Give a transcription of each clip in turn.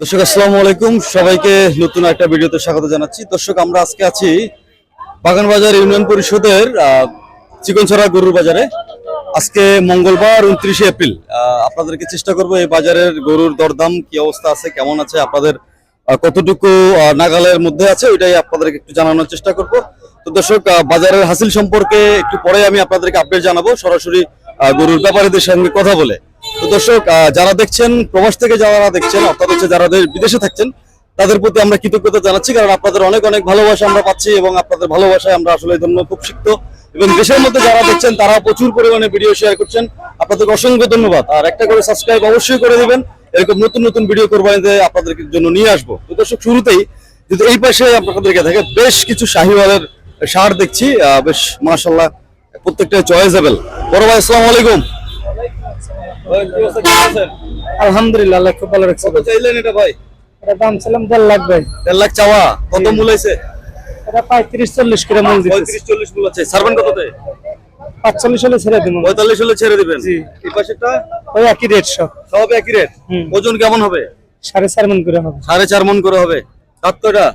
দর্শক, আসসালামু আলাইকুম। সবাইকে নতুন একটা ভিডিওতে স্বাগত জানাচ্ছি। দর্শক, আমরা আজকে আছি বাগানবাজার ইউনিয়ন পরিষদের চিকনছড়া গরুর বাজারে। আজকে মঙ্গলবার, উনত্রিশে এপ্রিল। আপনাদেরকে চেষ্টা করব এই বাজারের গরুর দরদাম কি অবস্থা আছে, কেমন আছে, আপনাদের কতটুকু নাগালের মধ্যে আছে, ওইটাই আপনাদেরকে একটু জানানোর চেষ্টা করব। তো দর্শক বাজারের হাসিল সম্পর্কে একটু পরে আমি আপনাদেরকে আপডেট জানাব, সরাসরি গরুর ব্যাপারীদের সঙ্গে কথা বলে। দর্শক যারা দেখছেন, প্রবাস থেকে যারা দেখছেন, অর্থাৎ হচ্ছে যারা বিদেশে থাকছেন, তাদের প্রতি আমরা কৃতজ্ঞতা জানাচ্ছি, কারণ আপনাদের অনেক অনেক ভালোবাসা আমরা পাচ্ছি এবং আপনাদের ভালোবাসায় আমরা আসলে জন্য খুব শিখত এবং দেশের মধ্যে যারা দেখছেন তারা প্রচুর পরিমাণে ভিডিও শেয়ার করছেন। আপনাদের অসংখ্য ধন্যবাদ। আর একটা করে সাবস্ক্রাইব অবশ্যই করে দেবেন। এরকম নতুন নতুন ভিডিও কোরবানিতে আপনাদের জন্য নিয়ে আসব। তো দর্শক, শুরুতেই যদি এই পাশে আপনাদেরকে দেখে বেশ কিছু শাহিওয়ালের সার দেখছি। বেশ মাশাল্লাহ প্রত্যেকটা চয়েসেবল বড় ভাই, আসসালামু আলাইকুম। আলহামদুলিল্লাহ আল্লাহ খুব ভালো রাখছে। কত চাইলেন এটা ভাই? এটা দাম ছিলাম দেড় লাখ ভাই। দেড় লাখ চাওয়া? কত মূল এটা পঁয়ত্রিশ চল্লিশ করে মূল পঁয়ত্রিশ চল্লিশ মূল আছে। কততে? পাঁচচল্লিশ হলে ছেড়ে দিব। পঁয়তাল্লিশ হলে ছেড়ে দিবেন? জি। এই পাশেরটা? ওই একই রেট সব। সব একই রেট ওজন কেমন হবে? সাড়ে চার মন করে হবে। সাড়ে চার মন করে হবে। দাঁত তো এটা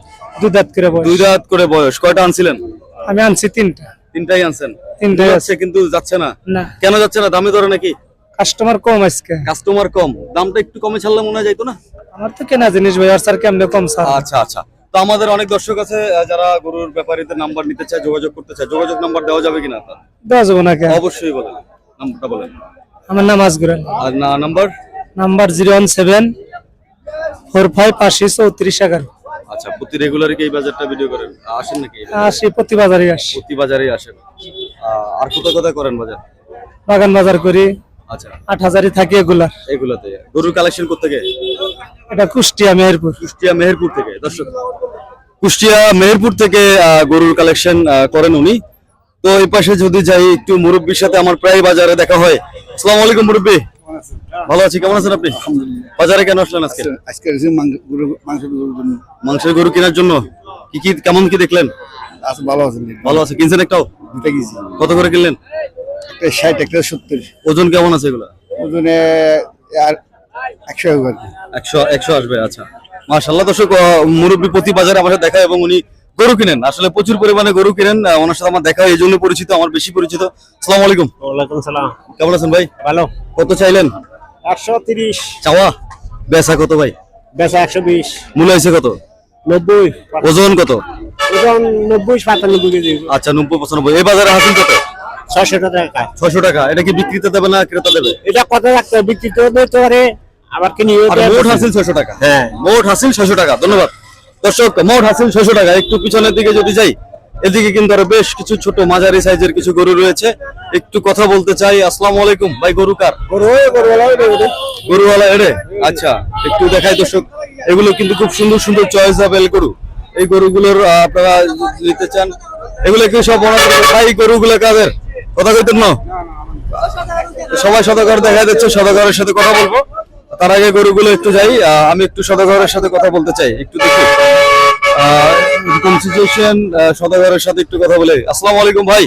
দু দাঁত করে বয়স। দুই দাঁত করে বয়স। কয়টা আনছিলেন? আমি আনছি তিনটা। তিনটাই আনছেন। তিনটাই আছে। কিন্তু যাচ্ছে না। না। কেন যাচ্ছে না? দামে ধরে নাকি? কাস্টমার কম আজকে। কাস্টমার কম। দামটা একটু কমে ছাড়লে মনে হয় যাইতো না? আমার তো কেনা জিনিস ভাই আর স্যার কেমনে কম স্যার? আচ্ছা আচ্ছা। তো আমাদের অনেক দর্শক আছে যারা গরুর ব্যাপারীদের নাম্বার নিতে চায় যোগাযোগ করতে চায়। যোগাযোগ নাম্বার দেওয়া যাবে কিনা আপনার? দেওয়া যাব না কে অবশ্যই বলেন। নাম্বারটা বলেন। আমার নাম আজগুরাল আর না number number zero one seven four five আশি চৌত্রিশ এগারো। আচ্ছা প্রতি রেগুলারই কি এই বাজারটা ভিডিও করেন? আসেন নাকি আশি প্রতি বাজারে আসি। প্রতি বাজারেই আসেন। আর কোথায় কোথায় করেন বাজার? বাগান বাজার করি। আচ্ছা। আট হাজারই থাকি এগুলার। এগুলোতে। গরুর কালেকশন করতে গিয়ে এটা কুষ্টিয়া মেহেরপুর। কুষ্টিয়া মেহেরপুর থেকে। দর্শক কুষ্টিয়া মেহেরপুর থেকে গরুর কালেকশন করেন উনি। তো এই পাশে যদি যাই একটু মুরব্বীর সাথে আমার প্রায় বাজারে দেখা হয়। আসসালামু আলাইকুম মুরব্বী। ভালো আছি। কেমন আছেন আপনি? বাজারে কেন আসলেন আজকে? আজকে এসে মাংস মাংস মাংসের গরু কেনার জন্য। কি কি কেমন কি দেখলেন? আছে ভালো আছে ভালো আছে। কিনছেন একটাও? দুটা কেজি কত করে কিনলেন? একটা ষাট একটা সত্তর। ওজন কেমন আছে এগুলা? ওজনে আর একশো একশো একশো আসবে আচ্ছা। মার্শাল্লাহ দর্শক মুরব্বী প্রতি বাজারে আমার সাথে দেখা এবং উনি গরু কিনেন। আসলে প্রচুর পরিমাণে গরু কিনেন ওনার সাথে আমার দেখা এই জন্য পরিচিত আমার বেশি পরিচিত। সালাম আলাইকুম। ওয়ালাইকুম সালাম। কেমন আছেন ভাই? ভালো। কত চাইলেন? একশো তিরিশ। চাওয়া? বেচা কত ভাই? বেচা একশো বিশ। মূল্য হয়েছে কত? নব্বই। ওজন কত? ওজন নব্বই সাতানব্বই কেজি। আচ্ছা নব্বই পঁচানব্বই। এই বাজারে হাসিল কত? ছশো টাকা এটা কি বিক্রিতে দেবে না ক্রেতা দেবে? এটা কত রাখতে বিক্রি তো দিতে পারে আবার কিনে আর মোট হাসিল ছশো টাকা। হ্যাঁ। মোট হাসিল ছশো টাকা। ধন্যবাদ। দর্শক মোট হাসিল ছশো টাকা। একটু পিছনের দিকে যদি যাই এদিকে কিন্তু আরও বেশ কিছু ছোট মাঝারি সাইজের কিছু গরু রয়েছে। একটু কথা বলতে চাই। আসসালামু আলাইকুম। ভাই গরু কার? গরু গরু গরুওয়ালা এড়ে? আচ্ছা একটু দেখাই দর্শক। এগুলো কিন্তু খুব সুন্দর সুন্দর চয়েস আবেল গরু। এই গরুগুলোর আপনারা নিতে চান এগুলো কি সব ভাই গরুগুলো কাদের? কথা কইতেন না? সবাই সদাগর দেখা যাচ্ছে সদাগরের সাথে কথা বলব। তার আগে গরুগুলো একটু যাই আমি একটু সদাগরের সাথে কথা বলতে চাই একটু দেখি। এরকম সিচুয়েশন সদাগরের সাথে একটু কথা বলে। আসসালামু আলাইকুম ভাই।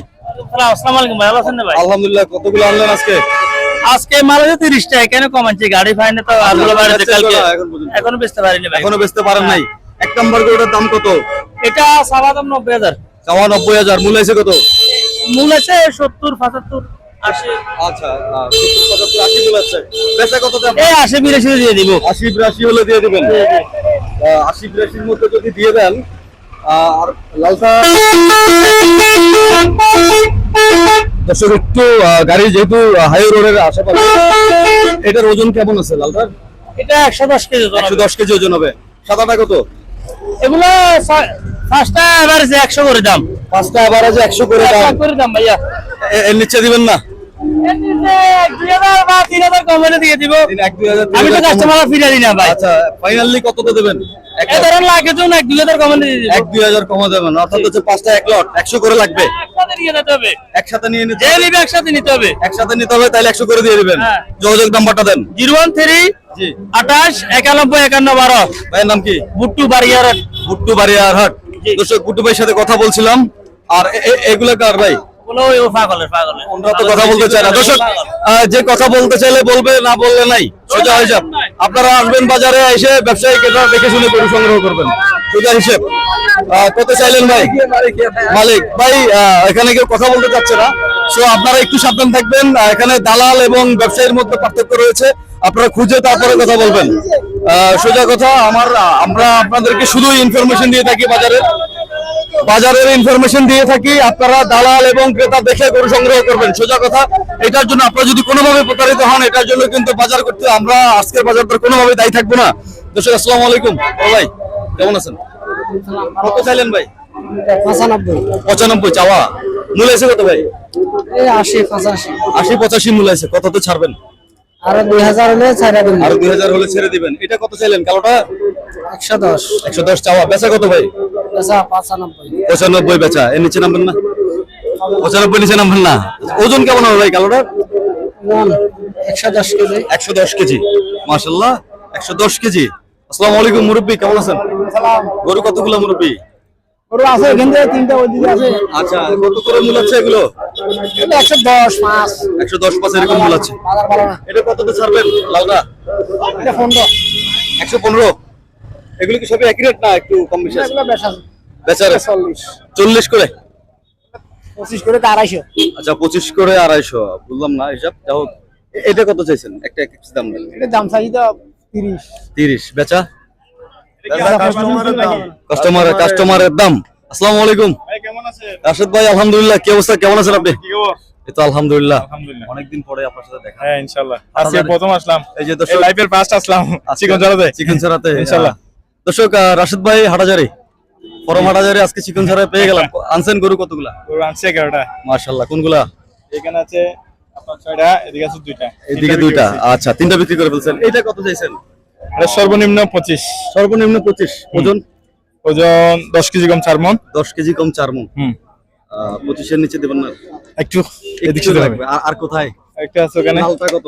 আসসালামু আলাইকুম ভালো আছেন ভাই? আলহামদুলিল্লাহ কতগুলো আনলেন আজকে? আজকে মাল হচ্ছে তিরিশ টাকা কেন কমাচ্ছে গাড়ি ফাইনে তো বাড়িতে কালকে এখন বেচতে পারিনি এখনও বেচতে পারেন নাই। এক নম্বর গরুটার দাম কত? এটা সাবা দাম নব্বই হাজার। চাওয়া নব্বই হাজার মূল আছে কত? মূল আছে সত্তর পঁচাত্তর আশি। আচ্ছা সত্তর, আশি মূল আছে। বেচা কত দাম? এই আশি বিরাশি দিয়ে দিব। আশি বিরাশি হলে দিয়ে দিবেন। আহ, আশি বিরাশির মধ্যে যদি দিয়ে দেন আহ, আর লালসা দর্শক একটু গাড়ি যেহেতু হাই রোডের আশেপাশে এটার ওজন কেমন আছে লালটার এটা একশো দশ কেজি একশো দশ কেজি ওজন হবে। সাদাটা কত? এগুলো এবার একশো করে দাম। পাঁচটা আবার আছে একশো করে দাম। করে দাম ভাইয়া। এর নিচে দিবেন না? এর নিচে এক দুই হাজার বা তিন হাজার কম হলে দিয়ে দিব। তিন- এক দুই হাজার তিন আমি তো কাস্টমার ফিরে দিই না ভাই। আচ্ছা ফাইনালি কততে দেবেন? এক লাগে তো এক দুই হাজার কম দিয়ে এক দুই হাজার কমা দেবেন। অর্থাৎ হচ্ছে পাঁচটা এক লট। একশো করে লাগবে। একসাথে নিয়ে যেতে হবে। একসাথে নিতে যে নিবে একসাথে নিতে হবে। একসাথে নিতে হবে তাহলে একশো করে দিয়ে দিবেন। যোগাযোগ নাম্বারটা দেন। জিরো ওয়ান থ্রি আঠাশ একানব্বই একান্ন বারো। ভাইয়ের নাম কি? বুট্টু বাড়িয়ার। গুট্টু বাড়িয়ার হাট। দর্শক গুট্টু ভাইয়ের সাথে কথা বলছিলাম। আর এ- এ- কার ভাই? যে কথা বলতে চাইলে বলবে না বললে নাই। সোজা হিসাব। আপনারা আসবেন বাজারে এসে ব্যবসায়িক এটা দেখে শুনে গরু সংগ্রহ করবেন। সোজা হিসেব। কত চাইলেন ভাই? মালিক। ভাই এখানে কেউ কথা বলতে চাচ্ছে না। সো আপনারা একটু সাবধান থাকবেন। এখানে দালাল এবং ব্যবসায়ীর মধ্যে পার্থক্য রয়েছে। আপনারা খুঁজে তারপরে কথা বলবেন। আহ, সোজা কথা আমার আমরা আপনাদেরকে শুধু ইনফরমেশন দিয়ে থাকি বাজারের বাজারের ইনফরমেশন দিয়ে থাকি আপনারা দালাল এবং ক্রেতা দেখে গরু সংগ্রহ করবেন। সোজা কথা এটার জন্য আপনারা যদি কোনোভাবে প্রতারিত হন এটার জন্য কিন্তু বাজার করতে আমরা আজকের বাজার দর কোনোভাবে দায়ী থাকব না। দর্শক আসসালামু আলাইকুম। ও ভাই কেমন আছেন? কত চাইলেন ভাই? পঁচানব্বই। চাওয়া। মূল আছে কত ভাই? আশি পঁচাশি। আশি পঁচাশি মূল আছে। কত তো ছাড়বেন? আর দুই হাজার হলে ছাড়া দিন আর দুই হাজার হলে ছেড়ে দিবেন। এটা কত চাইলেন? কালোটা? একশো দশ। একশো দশ চাওয়া। বেচা কত ভাই? পঁচানব্বই। বেচা। এর নিচে নামবেন না? পঁচানব্বই নিচে নামবেন না? ওজন কেমন হবে ভাই কালোটা একশো দশ কেজি। একশো দশ কেজি। মাসাল্লাহ একশো দশ কেজি। আসসালামু আলাইকুম মুরব্বী কেমন আছেন? গরু কতগুলো মুরব্বী? গরু আছে এখান থেকে তিনটা ওই আছে। আচ্ছা কত করে মূল আছে এগুলো? একশো দশ পাঁচ। একশো দশ পাঁচ এরকম মূল আছে। এটা কততে ছাড়বেন? লালটা? এটা পনেরো। একশো পনেরো? এগুলো কি সবই একই রেট না একটু কম বেশি আছে? বেচারে চল্লিশ। চল্লিশ করে? পঁচিশ করে তো আড়াইশো। আচ্ছা পঁচিশ করে আড়াইশো। বুঝলাম না হিসাব। যা হোক এটা কত চাইছেন? একটা এক পিস দাম বলেন এটা দাম চাই তো তিরিশ। তিরিশ। বেচা? কাস্টমার কাস্টমারের দাম? আসসালামু আলাইকুম। রাশেদ ভাই আলহামদুলিল্লাহ। কি অবস্থা? কেমন আছেন আপনি? এই তো আলহামদুলিল্লাহ। আলহামদুলিল্লাহ। অনেকদিন পরে আপনার সাথে দেখা। হ্যাঁ ইনশাল্লাহ আজকে প্রথম আসলাম। এই যে লাইফের ফার্স্ট আসলাম। চিকন জলাতে চিকেন ছাড়াতে ইনশাল্লাহ। দর্শক রাশেদ ভাই হাটাজারি পরম হাটাজারি আজকে চিকেন ছাড়ায় পেয়ে গেলাম। আনছেন গরু কতগুলা? গরু আনছি এগারোটা। মার্শাল্লাহ কোনগুলা? এখানে আছে আপনার ছয়টা এদিকে আছে দুইটা। দুইটা। আচ্ছা তিনটা বিক্রি করে ফেলছেন। এটা কত চাইছেন? এটা সর্বনিম্ন পঁচিশ। সর্বনিম্ন পঁচিশ। ওজন? ওজন দশ কেজি কম চার মন। দশ কেজি কম চার মন। পঁচিশের নিচে দেবেন না? একটু এদিক লাগবে। আর- কোথায়? একটা আছে ওখানে। লালটা কত?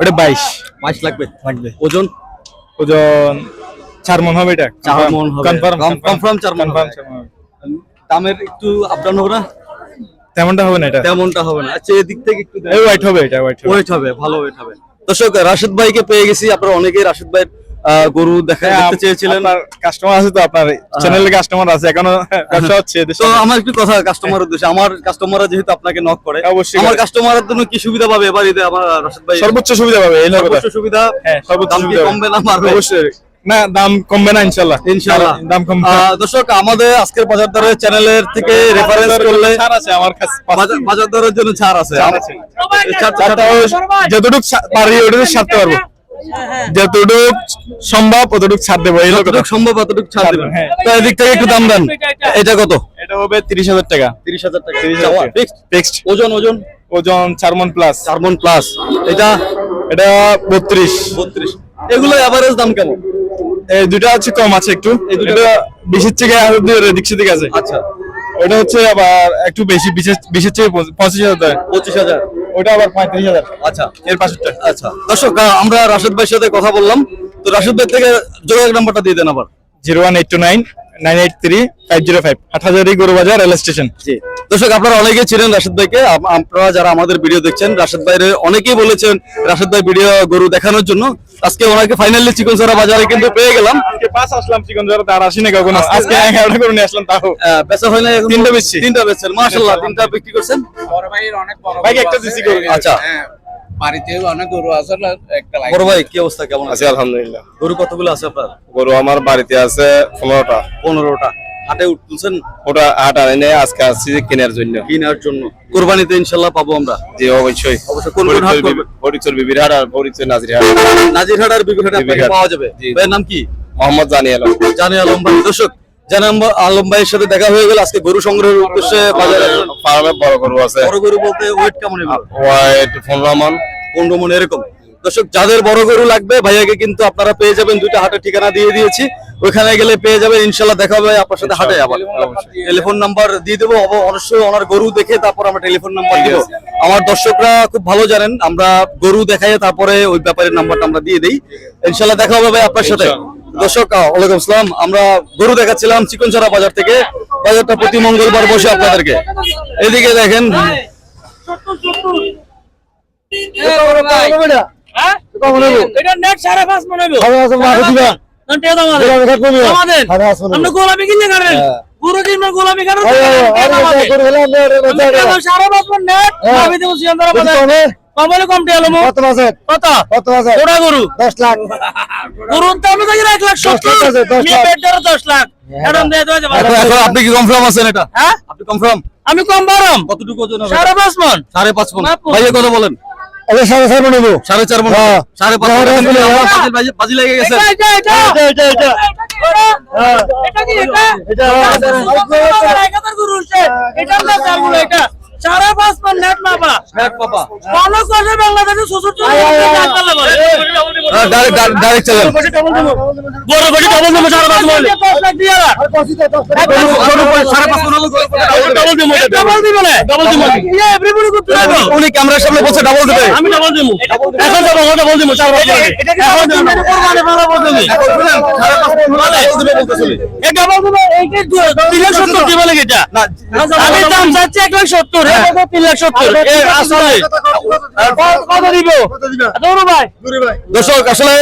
ওটা বাইশ। বাইশ লাগবে। লাগবে। ওজন? ওজন চার মন হবে এটা? চার মন হবে। কনফার্ম চার মন। দামের একটু আপডাউন হবে না? তেমনটা হবে না এটা? তেমনটা হবে না। আচ্ছা এদিক থেকে একটু এই হোয়াইট হবে এটা হোয়াইট হবে। ওয়েট হবে ভালো ওয়েট হবে। দর্শক রাশেদ ভাইকে পেয়ে গেছি। আপনারা অনেকেই রাশেদ ভাইয়ের গরু দেখা হ্যাঁ, দেখতে চেয়েছিলেন। কাস্টমার আছে তো আপনার চ্যানেলের কাস্টমার আছে এখনও ব্যবসা হচ্ছে তো আমার একটু কথা কাস্টমারের উদ্দেশ্যে। আমার কাস্টমাররা যেহেতু আপনাকে নক করে অবশ্যই আমার কাস্টমারের জন্য কি সুবিধা পাবে? এবার ঈদে আমার রাশেদ ভাই সর্বোচ্চ সুবিধা পাবে এই সর্বোচ্চ সুবিধা হ্যাঁ সর্বোচ্চ সুবিধা কমবে না বাড়বে? অবশ্যই। না দাম কমবে না ইনশাল্লাহ ইনশাআল্লাহ। দাম কমবে। দর্শক আমাদের আজকের বাজার দরের চ্যানেলের থেকে রেফারেন্স করলে ছাড় আছে আমার কাছে বাজার- দরের জন্য ছাড় আছে। যতটুকু পারি ওটুকু ছাড়তে পারব। যতটুকু সম্ভব অতটুকু ছাড় দেবো এই যতটুকু সম্ভব এতটুকু ছাড় দিবেন। হ্যাঁ। তো এদিক থেকে একটু দাম দেন। এটা কত? এটা হবে তিরিশ হাজার টাকা। তিরিশ হাজার টাকা। তিরিশ হাজার ফিক্সড ওজন ওজন? ওজন চার মন প্লাস চার মন প্লাস এটা? এটা বত্রিশ। বত্রিশ। এগুলো এভারেজ দাম কেমন? এই দুটো হচ্ছে কম আছে একটু। এই দুটো- বিশের থেকে আর দিক থেকে আছে। আচ্ছা। ওটা হচ্ছে আবার একটু বেশি বিশেষ বিশের থেকে পঁচ- পঁচিশ হাজার টাকা পঁচিশ হাজার। ওটা আবার পঁয়ত্রিশ হাজার। আচ্ছা। এর পাশেরটা। আচ্ছা। দর্শক আমরা রাশেদ ভাইয়ের সাথে কথা বললাম। তো রাশেদ ভাই থেকে যোগাযোগ নাম্বারটা দিয়ে দেন আবার। Zero one eight two nine nine eight three five zero five. Hathazari গরুবাজার rail station. জি। দর্শক আপনারা অনেকেই ছিলেন রাশেদ ভাইকে। আপনারা যারা আমাদের ভিডিও দেখছেন রাশেদ ভাইরে অনেকেই বলেছেন রাশেদ ভাই ভিডিও গরু দেখানোর জন্য। আজকে ওনাকে ফাইনালি চিকন সারা বাজারে কিন্তু পেয়ে গেলাম। আজকে পাঁচ আসলাম চিকন জোড়া তার আসি না কখনো। আজকে- আজকে এগারোটা করে নিয়ে আসলাম তাও। বেচা হয় না এখন? তিনটা বেচছি। তিনটা বেচছেন। মাশাল্লাহ তিনটা। বিক্রি করছেন? বড় ভাইয়ের অনেক বড় ভাইকে একটা দিছি গরু। আচ্ছা। অনেক গরু আছে একটা বড় ভাই কি অবস্থা? কেমন আছে আলহামদুলিল্লাহ। গরু কতগুলো আছে আপনার? গরু আমার বাড়িতে আছে পনেরোটা। পনেরোটা। হাটে উঠতেছেন? ওটা আট আনে নেই আজকে আসছি কেনার জন্য। কেনার জন্য। কোরবানিতে ইনশাল্লাহ পাবো আমরা? যে অবশ্যই। অবশ্যই। কোন কোন হাট ফরিদচর বিবির হাট আর ফরিদচর নাজিরহাট। পাওয়া যাবে? ভাইয়ের নাম কি? মোহাম্মদ জানি জানি আলম ভাই। দর্শক আলম- ভাইয়ের সাথে দেখা হয়ে গেল। আজকে গরু সংগ্রহের উদ্দেশ্যে বাজারে ফার্মে বড় গরু আছে। বড় গরু বলতে ওয়েট কেমন এগুলো? পনেরো মন পনেরো মন এরকম। দর্শক যাদের বড় গরু লাগবে ভাইয়াকে কিন্তু আপনারা পেয়ে যাবেন। দুইটা হাটের ঠিকানা দিয়ে দিয়েছি। ওইখানে গেলে পেয়ে যাবেন। ইনশাল্লাহ দেখা হবে আপনার সাথে হাটে আবার। টেলিফোন নাম্বার দিয়ে দেবো। অবশ্যই ওনার গরু দেখে তারপর আমরা টেলিফোন নাম্বার দিব। আমার দর্শকরা খুব ভালো জানেন আমরা গরু দেখাই তারপরে ওই ব্যাপারের নাম্বারটা আমরা দিয়ে দিই। ইনশাল্লাহ দেখা হবে ভাই আপনার সাথে। দর্শক ওয়ালাইকুম আসসালাম আমরা গরু দেখাচ্ছিলাম চিকনছড়া বাজার থেকে বাজারটা প্রতি মঙ্গলবার বসে আপনাদেরকে এদিকে দেখেন মনে গোলাপি কিনলে কাটেন পুরো মানে টেয়া দাম সাড়ে পাঁচ মণ নেট আমি দেবো সিয়ান্দার বাজার কম হলে কম টেয়া লমো কত বাজে কত? কত বাজে ওটা গরু। দশ লাখ। গরুর দাম তো এক লাখ সত্তর লাখ আছে, দশ মেয়ে লাখ। পেট ধরো দশ লাখ। এখন দিয়ে যাবে। এখন আপনি কি কনফার্ম আছেন এটা? হ্যাঁ? আপনি কনফার্ম আমি কম বারম। কতটুকু ওজন হবে? সাড়ে পাঁচ মন। সাড়ে পাঁচ মন। মাপ। ভাইয়া কত বলেন? এটা সাড়ে ছয় মনে সাড়ে চার মন। হ্যাঁ। সাড়ে পাঁচ সাড়ে মন পাঁচ মণ। আমার বাজি- লেগে গেছে। এটা এটা এটা। এটা এটা এটা। কি এটা? এটা এটা? গরু হচ্ছে। এটা এটা। সাড়ে পাঁচ মন নেট মাপা নেট পাপা ভালো করে বাংলাদেশে শ্বশুর ডাইরেক্ট ডাইরেক্ট চলেন বড় বড় ডবল পাঁচ মন পাঁচ মন দিব ডবল দিব না ডবল দিব ইয়ে এভরিবডি করতে হবে উনি ক্যামেরার সামনে বসে ডাবল দেবে আমি ডবল দিব এখন যাব এখন ডবল দিব চার পাঁচ এখন দিব কোরবানি পাঁচ মন এই ডবল দিব এই দিব লাগে এটা আমি দাম চাচ্ছি এক লাখ সত্তর হ্যাঁ তিন লাখ সত্তর কত দিব? ভাই। দর্শক আসলে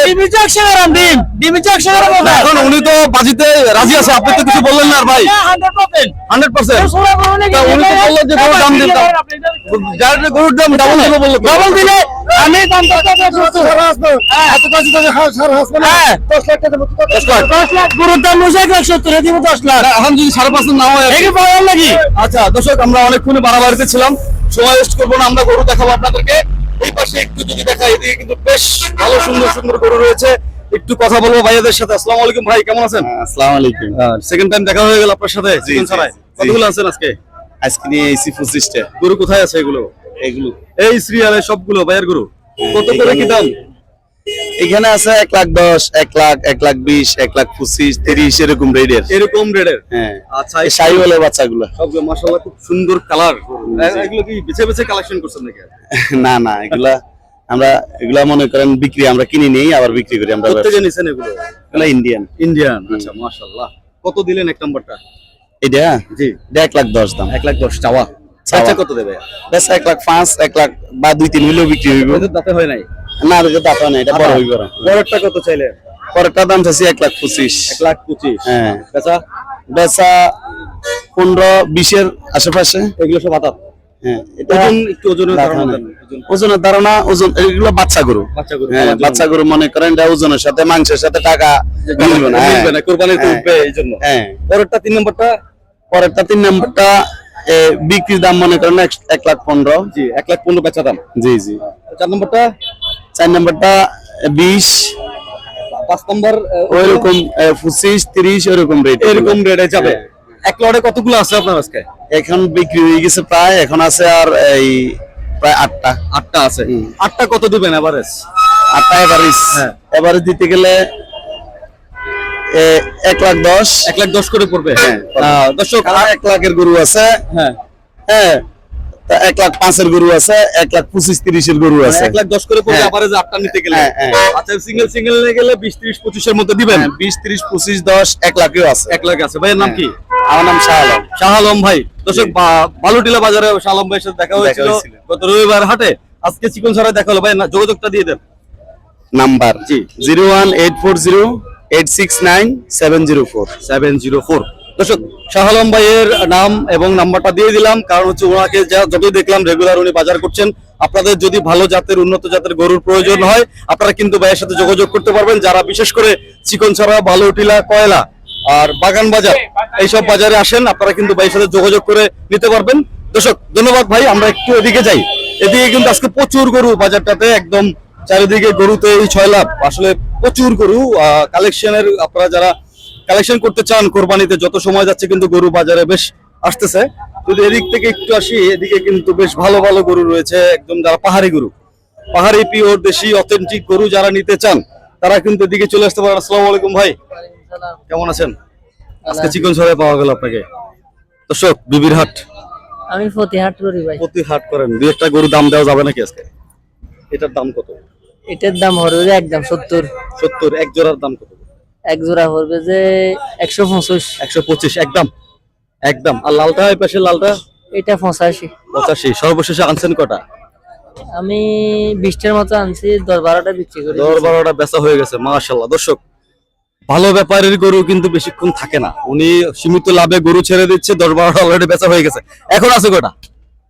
এখন উনি তো বাজিতে রাজি আছে আপনি তো কিছু বললেন না ভাই। হান্ড্রেড পার্সেন্ট হান্ড্রেড পার্সেন্ট সোনা করো নাকি? তা উনি তো বললেন যে গরুর দাম দিতে ডাইরেক্ট গরুর দাম ডাবল দেবো বলল তো। দিলে আমি দাম তো হ্যাঁ। লাখ এখন যদি সাড়ে পাঁচ না হয় আচ্ছা দর্শক আমরা অনেকক্ষণ বাড়াবাড়িতে ছিলাম। সময় ওয়েস্ট করব না আমরা গরু দেখাবো আপনাদেরকে। এই পাশে একটু যদি দেখা এদিকে কিন্তু বেশ ভালো সুন্দর সুন্দর গরু রয়েছে। একটু কথা বলব ভাইয়াদের সাথে। আসসালামু আলাইকুম ভাই কেমন আছেন? আসসালামু আলাইকুম। সেকেন্ড টাইম দেখা হয়ে গেল আপনার সাথে? কতগুলো আছেন আজকে? আজকে নিয়ে এসি পঁচিশটা। গরু কোথায় আছে এগুলো? এগুলো। এই সিরিয়ালে সবগুলো ভাইয়ের গরু। কত করে কি দাম? এখানে আছে এক লাখ দশ এক লাখ এক লাখ বিশ এক লাখ পঁচিশ তিরিশ এরকম রেডের। এরকম রেডের? হ্যাঁ। আচ্ছা এই সাই বলে বাচ্চাগুলো সবগুলো মাশাআল্লাহ খুব সুন্দর কালার। এগুলো কি বেছে বেছে কালেকশন করছেন নাকি না না এগুলা আমরা এগুলা মনে করেন বিক্রি আমরা কিনে নেই আবার বিক্রি করি আমরা কোথেকে নিছেন এগুলো? এগুলা ইন্ডিয়ান ইন্ডিয়ান আচ্ছা মাশাআল্লাহ। কত দিলেন এক নম্বরটা? এটা? জি। এটা এক লাখ দশ দাম। এক লাখ দশ চাওয়া। চাওয়া। কত দেবে? বেশ এক লাখ পাঁচ এক লাখ বা দুই তিন হইলেও বিক্রি হইব। দাঁতে হয় নাই? না এটা দাঁতা না এটা বড় হইব। বড়টা কত চাইলে? পরেরটা দাম চাচ্ছি এক লাখ পঁচিশ। এক লাখ পঁচিশ। হ্যাঁ। চাচা বেচা পনেরো বিশের আশেপাশে। এগুলো সব আতাত? হ্যাঁ এটা ওজন একটু ওজনের ধারণা হয় না। দেন, ওজন। ওজনের ধারণা ওজন এগুলো বাচ্চা গরু। হ্যাঁ বাচ্চা গরু মনে করেন এটা ওজনের সাথে মাংসের সাথে টাকা মিলবে না হ্যাঁ। হ্যাঁ। উঠবে এই জন্য। হ্যাঁ। পরেরটা তিন নম্বরটা? পরেরটা তিন নম্বরটা বিক্রির দাম মনে করেন এক- এক লাখ পনেরো। জি এক লাখ পনেরো বেচা দাম। জি জি। চার নম্বরটা? চার নম্বরটা বিশ। পাঁচ নম্বর ওইরকম পঁচিশ তিরিশ ওইরকম রেট এরকম রেটে যাবে। এক লটে কতগুলো আছে আপনার আজকে? এখন বিক্রি হয়ে গেছে প্রায় এখন আছে আর এই প্রায় আটটা। আটটা আছে। আটটা কত দিবেন এভারেজ আটটা এভারেজ হ্যাঁ। এভারেজ দিতে গেলে এক লাখ দশ। এক লাখ দশ করে পড়বে। হ্যাঁ। দর্শক আর এক লাখের গরু আছে। হ্যাঁ। হ্যাঁ এক লাখ পাঁচের গরু আছে এক লাখ পঁচিশ তিরিশের গরু মানে আছে। এক লাখ দশ করে হ্যাঁ। আবার আটটা নিতে গেলে। হ্যাঁ, হ্যাঁ। আচ্ছা সিঙ্গেল সিঙ্গেল নিয়ে গেলে বিশ ত্রিশ পঁচিশের মধ্যে দিবেন? হ্যাঁ, বিশ তিরিশ পঁচিশ দশ এক লাখেও আছে। এক লাখ আছে। ভাইয়ের নাম কি? আমার নাম শাহ আলম। শাহ আলম ভাই। দর্শক বালুটিলা বাজারে শাহ আলম ভাইয়ের সাথে দেখা হয়েছিল। গত রবিবার হাটে। আজকে চিকন ছাড়া দেখা হলো। ভাই যোগাযোগটা দিয়ে দেন। নাম্বার জি। Zero one eight four zero eight six nine seven zero four. Seven zero four. দর্শক শাহ আলম ভাইয়ের নাম এবং নাম্বারটা দিয়ে দিলাম, কারণ হচ্ছে ওনাকে যা- যতই দেখলাম রেগুলার উনি বাজার করছেন। আপনাদের যদি ভালো জাতের, উন্নত জাতের গরুর প্রয়োজন হয়, আপনারা কিন্তু ভাইয়ের সাথে যোগাযোগ করতে পারবেন, যারা বিশেষ করে চিকনছড়া, বালুটিলা, কয়লা আর বাগান বাজার, এইসব বাজারে আসেন, আপনারা কিন্তু ভাইয়ের সাথে যোগাযোগ করে নিতে পারবেন। দর্শক, ধন্যবাদ ভাই, আমরা একটু এদিকে যাই। এদিকে কিন্তু আজকে প্রচুর গরু বাজারটাতে, একদম চারিদিকে গরুতে এই ছয় লাভ। আসলে প্রচুর গরু কালেকশনের আপনারা যারা কালেকশন করতে চান কোরবানিতে যত সময় যাচ্ছে কিন্তু গরু বাজারে বেশ আসতেছে। যদি এদিক থেকে একটু আসি এদিকে কিন্তু বেশ ভালো ভালো গরু রয়েছে একদম যারা পাহাড়ি গরু। পাহাড়ি পিওর দেশি অথেন্টিক গরু যারা নিতে চান তারা কিন্তু এদিকে চলে আসতে পারেন। আসসালামু আলাইকুম ভাই। কেমন আছেন? আজকে চিকন ছড়ায় পাওয়া গেল আপনাকে। দর্শক বিবির হাট আমি ফতিহাট করি ভাই। প্রতি হাট করেন। দুই একটা গরু দাম দেওয়া যাবে নাকি আজকে? এটার দাম কত? এটার দাম যে একদম সত্তর। সত্তর এক জোড়ার দাম কত? এক জোড়া হবে যে একশো পঁচিশ। একশো পঁচিশ একদম। একদম। আর লালটা এই পাশে লালটা? এটা পঁচাশি। পঁচাশি। সর্বশেষে আনছেন কটা? আমি বিশটার মতো আনছি দশ বারোটা বিক্রি করি। দশ বারোটা বেচা হয়ে গেছে মাশাল্লাহ দর্শক ভালো ব্যাপারের গরু কিন্তু বেশিক্ষণ থাকে না। উনি সীমিত লাভে গরু ছেড়ে দিচ্ছে দশ বারোটা অলরেডি বেচা হয়ে গেছে। এখন আছে কটা?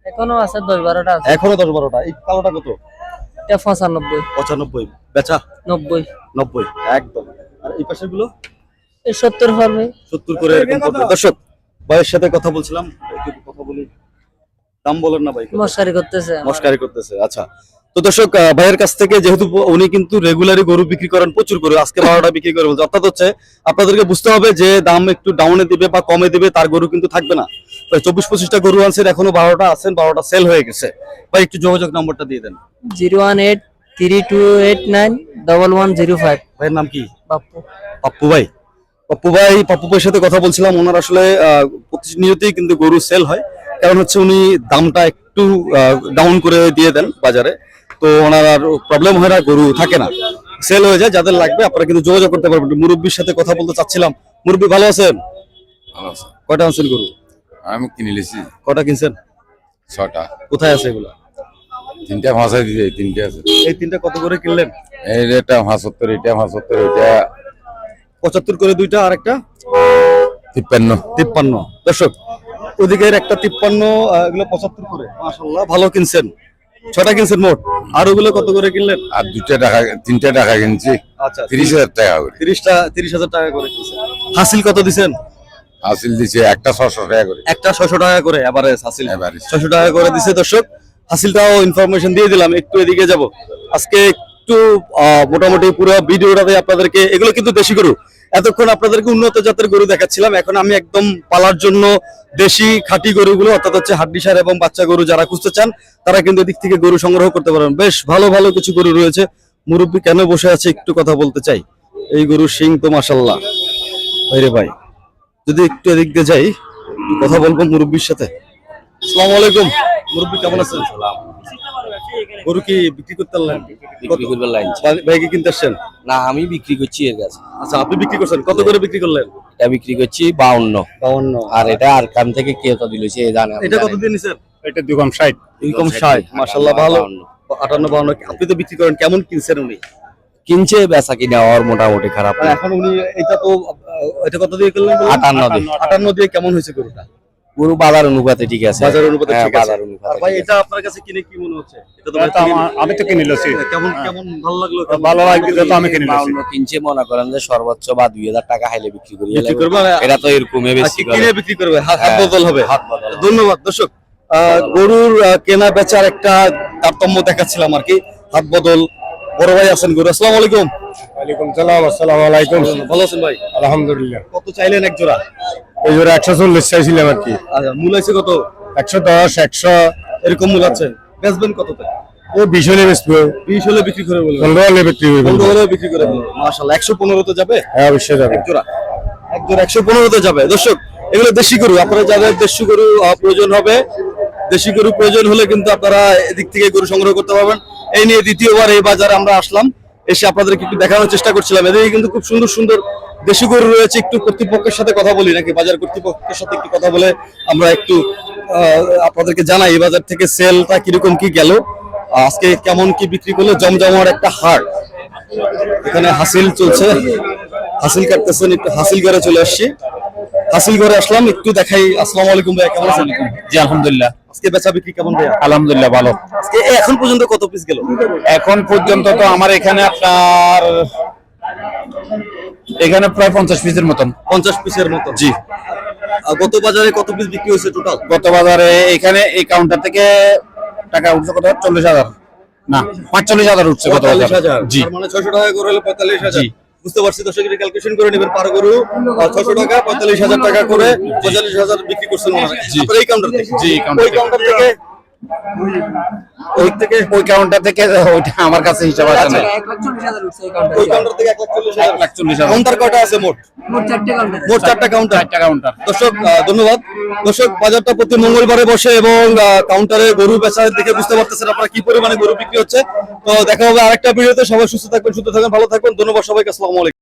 এখনও আছে দশ বারোটা আছে। এখনও দশ বারোটা। এই কালোটা কত? এটা পঁচানব্বই। পঁচানব্বই। বেচা? নব্বই। নব্বই। একদম। আর এই পাশেরগুলো সত্তর সত্তর করে এরকম পড়বে। দর্শক ভাইয়ের সাথে কথা বলছিলাম একটু কথা বলি। দাম বলেন না ভাই? করতেছে। মস্কারি করতেছে আচ্ছা। তো দর্শক ভাইয়ের কাছ থেকে যেহেতু উনি কিন্তু রেগুলারই গরু বিক্রি করেন প্রচুর গরু আজকে বারোটা বিক্রি করে বলছে। অর্থাৎ হচ্ছে আপনাদেরকে বুঝতে হবে যে দাম একটু ডাউনে দিবে বা কমে দিবে তার গরু কিন্তু থাকবে না। তো চব্বিশ পঁচিশটা গরু আনছেন এখনও বারোটা আছেন বারোটা সেল হয়ে গেছে। ভাই একটু যোগাযোগ নম্বরটা দিয়ে দেন। Zero one eight three two eight nine double one zero five. ভাইয়ের নাম কি? পাপ্পু ভাই। পাপ্পু ভাই পাপ্পু ভাইয়ের সাথে কথা বলছিলাম। ওনার আসলে প্রতিনিয়তই কিন্তু গরু সেল হয়। কারণ হচ্ছে উনি দামটা একটু ডাউন করে দিয়ে দেন বাজারে। তো ওনার আর প্রবলেম হয় না গরু থাকে না। সেল হয়ে যায় যাদের লাগবে আপনারা কিন্তু যোগাযোগ করতে পারবেন। মুরব্বীর সাথে কথা বলতে চাচ্ছিলাম। মুরব্বী ভালো আছেন? ভালো কয়টা আনছেন গরু? আমি কিনে নিয়েছি কটা কিনছেন? ছটা কোথায় আছে এগুলো? তিনটা ভাষায় দিয়েছে এই তিনটে আছে। এই তিনটা কত করে কিনলেন? এই এটা ভাষাত্তর এটা ভাষাত্তর এটা পঁচাত্তর করে দুইটা আর একটা? তিপ্পান্ন। তিপ্পান্ন। দর্শক ওদিকের একটা তিপ্পান্ন এগুলো পঁচাত্তর করে। মাশাল্লাহ ভালো কিনছেন। ছটা কিনছেন মোট। আর ওগুলো কত করে কিনলেন? আর দুটা টাকা তিনটা টাকা কিনছি। আচ্ছা তিরিশ হাজার টাকা করে। তিরিশটা তিরিশ হাজার টাকা করে কিনছেন। হাসিল কত দিছেন? হাসিল দিছে একটা ছশো টাকা করে। একটা ছশো টাকা করে এভারেজ হাসিল। ছশো টাকা করে দিছে দর্শক। হাসিলটাও ইনফরমেশন দিয়ে দিলাম, একটু এদিকে যাব। আজকে একটু মোটামুটি পুরো ভিডিওটাতে আপনাদেরকে, এগুলো কিন্তু দেশি গরু। এতক্ষণ আপনাদেরকে উন্নত জাতের গরু দেখাচ্ছিলাম। এখন আমি একদম পালার জন্য দেশি খাঁটি গরুগুলো, অর্থাৎ হচ্ছে হাড্ডিসার এবং বাচ্চা গরু যারা খুঁজতে চান, তারা কিন্তু এদিক থেকে গরু সংগ্রহ করতে পারেন। বেশ ভালো ভালো কিছু গরু রয়েছে। মুরব্বী কেন বসে আছে একটু কথা বলতে চাই? এই গরু সিং তো মাসাল্লাহ ভাইরে ভাই, যদি একটু এদিক দিয়ে যাই কথা বলব মুরব্বীর সাথে? আসসালামু আলাইকুম। মুরব্বী কেমন আছেন? গরু কি বিক্রি করতে পারলেন বিক্রি করবার লাইন ভাই- ভাই কি কিনতে আসছেন? না আমি বিক্রি করছি এর কাছে আচ্ছা আপনি বিক্রি করছেন। কত করে বিক্রি করলেন? এটা বিক্রি করছি বাউন্ন। বাউন্ন। আর এটা আর কাম থেকে কে তো দিল জানে এটা কত দিয়ে নিছেন? এটা দুকম ষাট। ইনকাম ষাট। মাসাল্লাহ ভালো। আটান্ন বাউন্ন। আপনি তো বিক্রি করেন। কেমন কিনছেন উনি? কিনছে বেচা কিনা ওর মোটামুটি খারাপ। এখন উনি এটা তো এটা কত দিয়ে করলেন বললেন? আটান্ন দিয়ে। আটান্ন দিয়ে কেমন হয়েছে গরুটা? পুরো বাজার অনুপাতে ঠিক আছে। বাজার অনুপাতে হ্যাঁ, ঠিক আছে। বাজার আর অনুপাতে ভাই এটা আপনার কাছে কিনে কি মনে হচ্ছে? এটা তো এটা তো কিনে- আমার- আমি তো কিনে নিয়েছি কেমন কেমন ভালো লাগল ভালো তো আমি কিনে বাউন্ন কিনছে মনে করেন যে সর্বোচ্চ বা দুই হাজার টাকা হাইলে বিক্রি করি। বিক্রি করবে এটা তো এরকমই বেশি করে। কিনে বিক্রি করবে হাত হাত হ্যাঁ, বদল হবে। হাত বদল ধন্যবাদ দর্শক। আহ, গরুর কেনা বেচার একটা তারতম্য দেখাচ্ছিলাম আর কি। হাত বদল। বড় ভাই আছেন গরু আসসালামু আলাইকুম। ওয়ালাইকুম সালাম আসসালামু আলাইকুম। ভালো আছেন ভাই? আলহামদুলিল্লাহ। কত চাইলেন এক জোড়া? এই জোড়া একশো চল্লিশ চাইছিলাম আর কি। আচ্ছা মূল আছে কত? একশো দশ একশো। এরকম মূল আছে। বেচবেন কততে? ও বিশ হলে বেচবো। বিশ হলে বিক্রি করে বলবেন। পনেরো হলে বিক্রি পনেরো হলে বিক্রি করে মাশাল্লাহ একশো পনেরোতে যাবে? হ্যাঁ অবশ্যই যাবে। এক জোড়া। এক জোড়া একশো পনেরোতে যাবে। দর্শক এগুলো দেশি গরু। আপনারা যাদের দেশি গরু প্রয়োজন হবে দেশি গরু প্রয়োজন হলে কিন্তু আপনারা এদিক থেকে গরু সংগ্রহ করতে পারবেন। এই নিয়ে দ্বিতীয়বার এই বাজারে আমরা আসলাম। এসে আপনাদেরকে একটু দেখানোর চেষ্টা করছিলাম। এদিকে কিন্তু খুব সুন্দর সুন্দর দেশি গরু রয়েছে। একটু কর্তৃপক্ষের সাথে কথা বলি নাকি? বাজার কর্তৃপক্ষের সাথে একটু কথা বলে আমরা একটু আপনাদেরকে জানাই বাজার থেকে সেলটা কীরকম, কি গেল? আজকে কেমন কি বিক্রি করল? জমজমার একটা হাট এখানে হাসিল চলছে। হাসিল কাটতেছেন, একটু হাসিল ঘরে চলে আসছি। হাসিল ঘরে আসলাম, একটু দেখাই। আসসালামু আলাইকুম ভাই, কেমন আছেন? জি, আলহামদুলিল্লাহ। আজকে বেচা বিক্রি কেমন ভাইয়া? আলহামদুলিল্লাহ ভালো। আজকে এখন পর্যন্ত কত পিস গেল? এখন পর্যন্ত তো আমার এখানে আপনার এখানে প্রায় পঞ্চাশ পিসের মতন। পঞ্চাশ পিসের মতো জি। গত বাজারে কত পিস বিক্রি হয়েছে টোটাল গত বাজারে এখানে এই কাউন্টার থেকে টাকা উঠছে কত? চল্লিশ হাজার। না পাঁচচল্লিশ হাজার উঠছে গত বাজারে। জি। মানে ছয়শো টাকা করে হলে পঁয়তাল্লিশ হাজার। বুঝতে পারছি দর্শক ক্যালকুলেশন করে নেবেন পার গরু ছশো টাকা পঁয়তাল্লিশ হাজার টাকা করে পঁয়তাল্লিশ হাজার বিক্রি করছেন এই কাউন্টার থেকে ওই কাউন্টার থেকে ওই থেকে ওই কাউন্টার থেকে ওইটা আমার কাছে হিসাব আছে না। এই কাউন্টারে। ওই কাউন্টার থেকে লাখ হাজার। কাউন্টার কয়টা আছে মোট? মোট চারটে কাউন্টার মোট চারটা কাউন্টার চারটা কাউন্টার দর্শক আহ, ধন্যবাদ। দর্শক বাজারটা প্রতি মঙ্গলবারে বসে এবং কাউন্টারে গরু বেচা দেখে বুঝতে পারতেছেন আপনারা কি পরিমাণে গরু বিক্রি হচ্ছে। তো দেখা হবে আরেকটা ভিডিওতে। সবাই সুস্থ থাকবেন সুস্থ থাকবেন ভালো থাকবেন। ধন্যবাদ সবাইকে আসসালামু আলাইকুম।